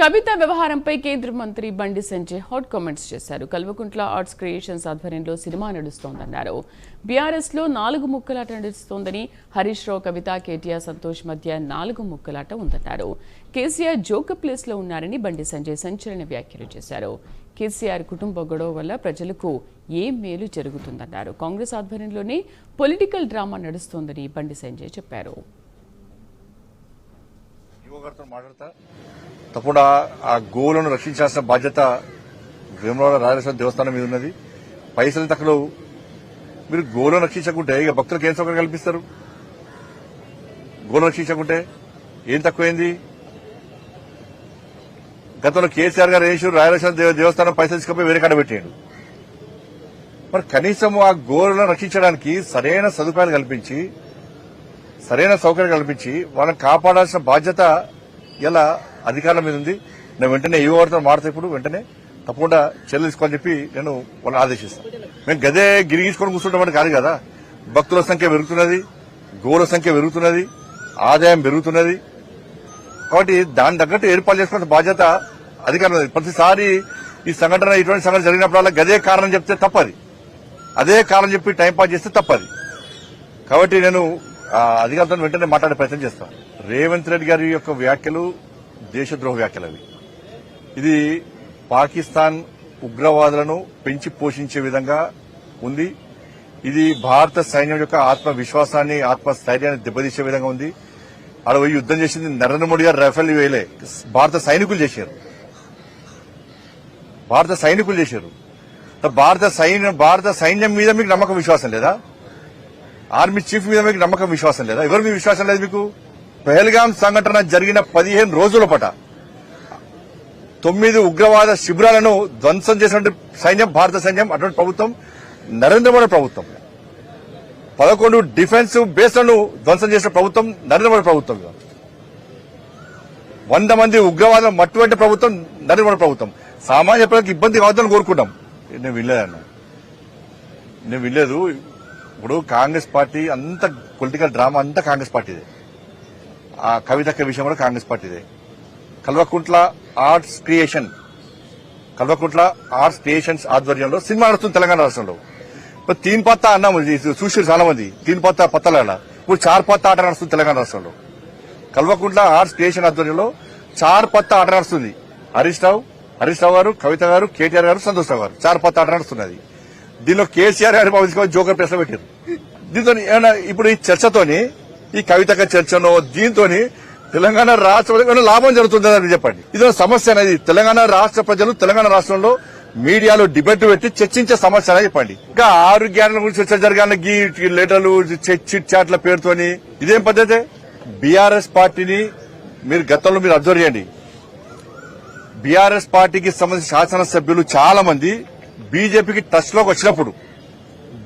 కవిత వ్యవహారంపై కేంద్ర మంత్రి బండి సంజయ్ హాట్ కామెంట్స్ చేశారు. కల్వకుంట్ల ఆర్ట్స్ క్రియేషన్స్ ఆధ్వర్యంలో సినిమా నడుస్తోందన్నారు. బీఆర్ఎస్లో నాలుగు ముక్కలాట నడుస్తోందని హరీష్ రావు కవిత కేటీఆర్ సంతోష్ మధ్య నాలుగు ముక్కలాట ఉందన్నారు. కేసీఆర్ జోక ప్లేస్లో ఉన్నారని బండి సంజయ్ సంచలన వ్యాఖ్యలు చేశారు. కేసీఆర్ కుటుంబ గొడవ వల్ల ప్రజలకు ఏ మేలు జరుగుతుందన్నారు. కాంగ్రెస్ ఆధ్వర్యంలోనే పొలిటికల్ డ్రామా నడుస్తోందని బండి సంజయ్ చెప్పారు. ఈవో మాట్లాడతా. తప్పకుండా ఆ గోవులను రక్షించాల్సిన బాధ్యత వేములవాడ రాజేశ్వర దేవస్థానం మీద ఉన్నది. పైసలు తక్కువ. మీరు గోవులను రక్షించకుంటే ఇక భక్తులకు ఏం సౌకర్యం కల్పిస్తారు? గోవులను రక్షించకుంటే ఏం తక్కువైంది? గతంలో కేసీఆర్ గారు వేసి రాయలసీమ దేవస్థానం పైసలు తీసుకుపోయి వేరే కాడ పెట్టాడు. మరి కనీసం ఆ గోరులను రక్షించడానికి సరైన సదుపాయాలు కల్పించి సరైన సౌకర్యం కల్పించి వాళ్ళని కాపాడాల్సిన బాధ్యత ఇలా అధికారుల మీద ఉంది? నేను వెంటనే ఏ వారితో మాడతా ఇప్పుడు వెంటనే తప్పకుండా చర్యలు తీసుకోవాలని చెప్పి నేను వాళ్ళని ఆదేశిస్తాను. మేము గదే గిరిగించుకొని కూర్చుంటామని కాదు కదా. భక్తుల సంఖ్య పెరుగుతున్నది గోల సంఖ్య పెరుగుతున్నది ఆదాయం పెరుగుతున్నది. కాబట్టి దాని తగ్గట్టు ఏర్పాటు చేసుకున్న బాధ్యత అధికారులు ప్రతిసారి ఈ సంఘటన ఇటువంటి సంఘటన జరిగినప్పుడల్లా గదే కారణం చెప్తే తప్పది. అదే కారణం చెప్పి టైంపాస్ చేస్తే తప్పది. కాబట్టి నేను అధికారులతో వెంటనే మాట్లాడే ప్రయత్నం చేస్తాం. రేవంత్ రెడ్డి గారి యొక్క వ్యాఖ్యలు దేశద్రోహ వ్యాఖ్యలు అవి. ఇది పాకిస్తాన్ ఉగ్రవాదులను పెంచి పోషించే విధంగా ఉంది. ఇది భారత సైన్యం యొక్క ఆత్మవిశ్వాసాన్ని ఆత్మస్థైర్యాన్ని దెబ్బతీసే విధంగా ఉంది. ఆడ పోయి యుద్దం చేసింది నరేంద్ర మోడీ గారు రఫేల్ వేయలే భారత సైనికులు చేశారు. భారత సైనికులు చేశారు. భారత సైన్యం భారత సైన్యం మీద మీకు నమ్మకం విశ్వాసం లేదా? ఆర్మీ చీఫ్ మీద మీకు నమ్మకం విశ్వాసం లేదా? ఎవరి మీద విశ్వాసం లేదు మీకు? పెహల్గాం సంఘటన జరిగిన పదిహేను రోజుల పట తొమ్మిది ఉగ్రవాద శిబిరాలను ధ్వంసం చేసినటువంటి సైన్యం భారత సైన్యం అటువంటి ప్రభుత్వం నరేంద్ర మోడీ ప్రభుత్వం. పదకొండు డిఫెన్స్ బేస్లను ధ్వంసం చేసిన ప్రభుత్వం నరేంద్ర మోడీ ప్రభుత్వం. వంద మంది ఉగ్రవాదం మట్టువంటి ప్రభుత్వం నరేంద్ర మోడీ ప్రభుత్వం. సామాన్య ప్రజలకు ఇబ్బంది కావద్దని కోరుకుంటాం నేను వినలేదన్నా. నేను వినలేదు. ఇప్పుడు కాంగ్రెస్ పార్టీ అంత పొలిటికల్ డ్రామా అంతా కాంగ్రెస్ పార్టీదే. ఆ కవితక్క విషయం కూడా Congress పార్టీదే. Kalvakuntla arts creation Kalvakuntla arts creations ఆధ్వర్యంలో సినిమా నడుస్తుంది తెలంగాణ రాష్ట్రంలో. ఇప్పుడు తీన్ పత్తా అన్నాము చూసారు చాలా మంది తీన్ పత్త పత్తలాడ ఇప్పుడు చార్ పత్త ఆట నడుస్తుంది తెలంగాణ రాష్ట్రంలో. కల్వకుంట్ల ఆర్ట్స్ క్రియేషన్ ఆధ్వర్యంలో చార్ పత్త ఆట నడుస్తుంది. హరీష్ రావు హరీష్ రావు గారు కవిత గారు కేటీఆర్ గారు సంతోష్ రావు గారు. చార్ పత్త ఆట నడుస్తున్నది. దీనిలో కేసీఆర్ గారు పంపించుకొని జోకర్ ప్రశ్న పెట్టారు. దీంతో ఏమైనా ఇప్పుడు ఈ చర్చతోని ఈ కవితక చర్చను దీంతోని తెలంగాణ రాష్ట్ర ఏమైనా లాభం జరుగుతుందని చెప్పండి. ఇది ఒక సమస్య అనేది. తెలంగాణ రాష్ట్ర ప్రజలు తెలంగాణ రాష్ట్రంలో మీడియాలో డిబేట్ పెట్టి చర్చించే సమస్య అనేది చెప్పండి. ఇంకా ఆరు గురించి చర్చ జరగాలని గీ లెటర్లు చిట్ చాట్ల పేరుతోని ఇదేం పద్ధతి? బీఆర్ఎస్ పార్టీని మీరు గతంలో మీరు అబ్జర్వ్ చేయండి. బీఆర్ఎస్ పార్టీకి సంబంధించిన శాసనసభ్యులు చాలా మంది బీజేపీకి టచ్లోకి వచ్చినప్పుడు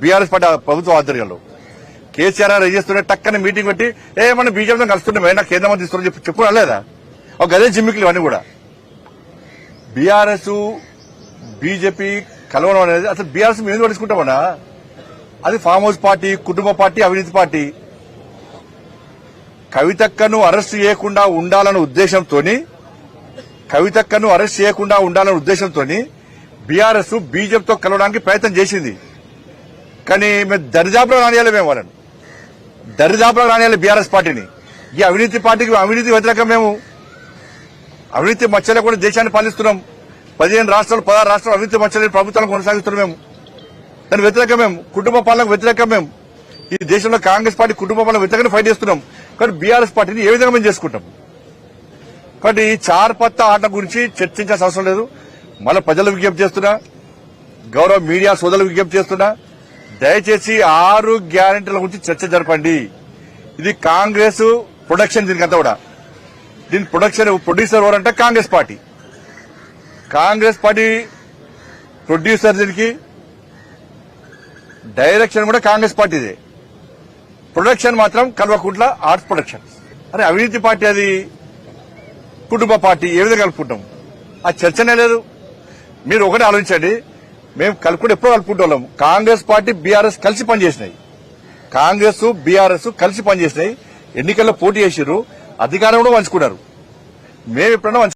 బీఆర్ఎస్ పార్టీ ప్రభుత్వ ఆధ్వర్యంలో కేసీఆర్ గారు చేస్తుంటే టక్కని మీటింగ్ పెట్టి ఏ మనం బీజేపీతో కలుస్తుండే నాకు కేంద్ర మంత్రి ఇస్తున్నా చెప్పి చెప్పు లేదా? ఒక గదే జిమ్మికులు ఇవన్నీ కూడా. బీఆర్ఎస్ బీజేపీ కలవడం అనేది అసలు బీఆర్ఎస్ మేము ఎందుకు పట్టించుకుంటామన్నా అది ఫామ్ హౌస్ పార్టీ కుటుంబ పార్టీ అవినీతి పార్టీ. కవితక్కను అరెస్ట్ చేయకుండా ఉండాలన్న ఉద్దేశంతోని కవితక్కను అరెస్ట్ చేయకుండా ఉండాలన్న ఉద్దేశంతో బీఆర్ఎస్ బీజేపీతో కలవడానికి ప్రయత్నం చేసింది. కానీ మేము దరిదాపులో రానియాలి మేము వాళ్ళని. దరిదాపులో రానియాలి బీఆర్ఎస్ పార్టీని. ఈ అవినీతి పార్టీకి అవినీతి వ్యతిరేకం మేము అవినీతి మచ్చలేకుండా దేశాన్ని పాలిస్తున్నాం. పదిహేను రాష్ట్రాలు పదహారు రాష్ట్రాలు అవినీతి మచ్చలేని ప్రభుత్వాలను కొనసాగిస్తున్నాం మేము. దాని వ్యతిరేకం మేము కుటుంబ పాలనకు వ్యతిరేకం మేము ఈ దేశంలో కాంగ్రెస్ పార్టీ కుటుంబ పాలన వ్యతిరేకంగా ఫైట్ చేస్తున్నాం. కానీ బీఆర్ఎస్ పార్టీని ఏ విధంగా మేము చేసుకుంటాం? కాబట్టి ఈ చార్ పత్త ఆట గురించి చర్చించాల్సిన అవసరం లేదు. మళ్ళీ ప్రజలు విజ్ఞప్తి చేస్తున్నా గౌరవ మీడియా సోదరులు విజ్ఞప్తి చేస్తున్నా దయచేసి ఆరు గ్యారెంటీల గురించి చర్చ జరపండి. ఇది కాంగ్రెస్ ప్రొడక్షన్ దీనికంతా కూడా. దీని ప్రొడక్షన్ ప్రొడ్యూసర్ ఎవరంటే Congress party. Congress party producer దీనికి డైరెక్షన్ కూడా కాంగ్రెస్ పార్టీదే. ప్రొడక్షన్ మాత్రం కల్వకుంట్ల ఆర్ట్స్ ప్రొడక్షన్. అరే అవినీతి పార్టీ అది కుటుంబ పార్టీ ఏ విధంగా కలుపుకుంటాం? ఆ చర్చనే లేదు. మీరు ఒకటి ఆలోచించండి. మేము కలుపుకుంటే ఎప్పుడో కలుపుకుంటాం కాంగ్రెస్ పార్టీ బీఆర్ఎస్ కలిసి పనిచేసినాయి. కాంగ్రెస్ బీఆర్ఎస్ కలిసి పనిచేసినాయి. ఎన్నికల్లో పోటీ చేసిర్రు. అధికారం కూడా పంచుకున్నారు. మేము ఎప్పుడైనా